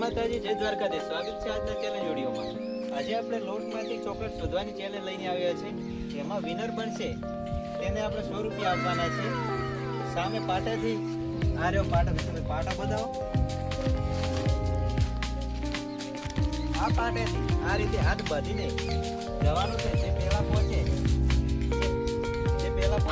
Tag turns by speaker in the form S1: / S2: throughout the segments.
S1: માતાજી, જય દ્વારકાધીશ. સ્વાગત છે આજના ચેલેન્જ વિડીયોમાં આજે આપણે લોટમાંથી ચોકલેટ શોધવાની ચેલેન્જ લઈને આવ્યા છે એમાં વિનર બનશે તેને આપણે સો રૂપિયા આપવાના છે. સામે પાટાથી આ રહ્યો પાટા તમે પાટા બતાવો. આ પાટેથી આ રીતે હાથ બાંધીને જવાનું છે. જે પહેલા પહોંચે, જે પહેલા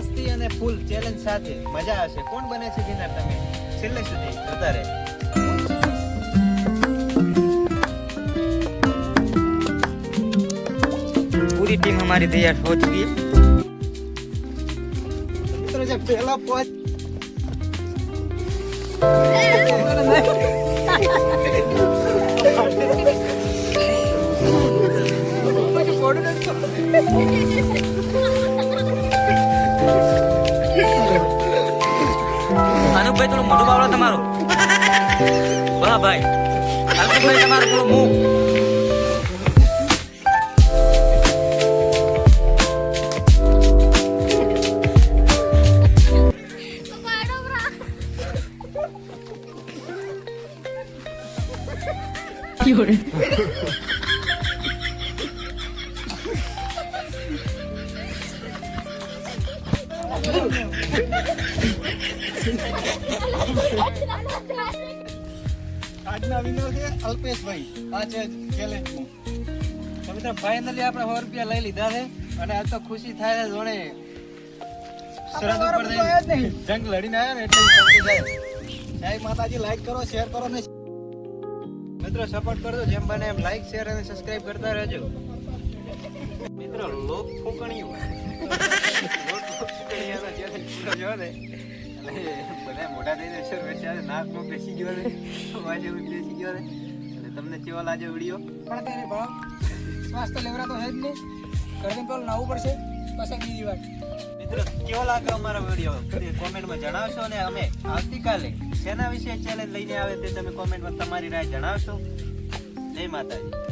S1: મસ્તી અને ફૂલ ચેલેન્જ સાથે મજા આવશે કોણ બને છે વિનર તમે છેલ્લે સુધી જોતા રહે
S2: पूरी टीम हमारी तैयार हो चुकी है
S1: મિત્રો જે પહેલા પહોંચ
S2: અનુપભાઈ થોડું મોઢું બાવળો તમારું વાહ ભાઈ અલ્પેશભાઈ તમારું થોડું મું
S1: આજના વિનર છે અલ્પેશભાઈ. આ છે ચેલેન્જનું તો મિત્રો ફાઇનલી આપણે સો રૂપિયા લઈ લીધા છે અને આ તો ખુશી થાય છે સરહદ ઉપર જંગ લડીને આવ્યા ને એટલે ખુશી માતાજી લાઈક કરો શેર કરો ને. મિત્રો સપોર્ટ કરજો જેમ બને એમ લાઈક શેર અને સબસ્ક્રાઇબ કરતા રહેજો. મિત્રો લોક ફૂંકણી challenge ને બધા મોટા થઈને સર બેસ્યા નાકમાં બેસી ગયો ને. બેસી ગયો ને એટલે તમને કેવો લાગે વીડિયો
S3: પણ તેને ભાવ શ્વાસ તો લેવડાતો છે જ નહીં ઘરથી પેલું નાવું પડશે પછી બીજી વાત
S1: મિત્રો કેવો લાગે અમારો વીડિયો કોમેન્ટમાં જણાવશો અને અમે આવતીકાલે શેના વિશે ચેલેન્જ લઈને આવે તે તમે કોમેન્ટમાં તમારી રાય જણાવશો જય માતાજી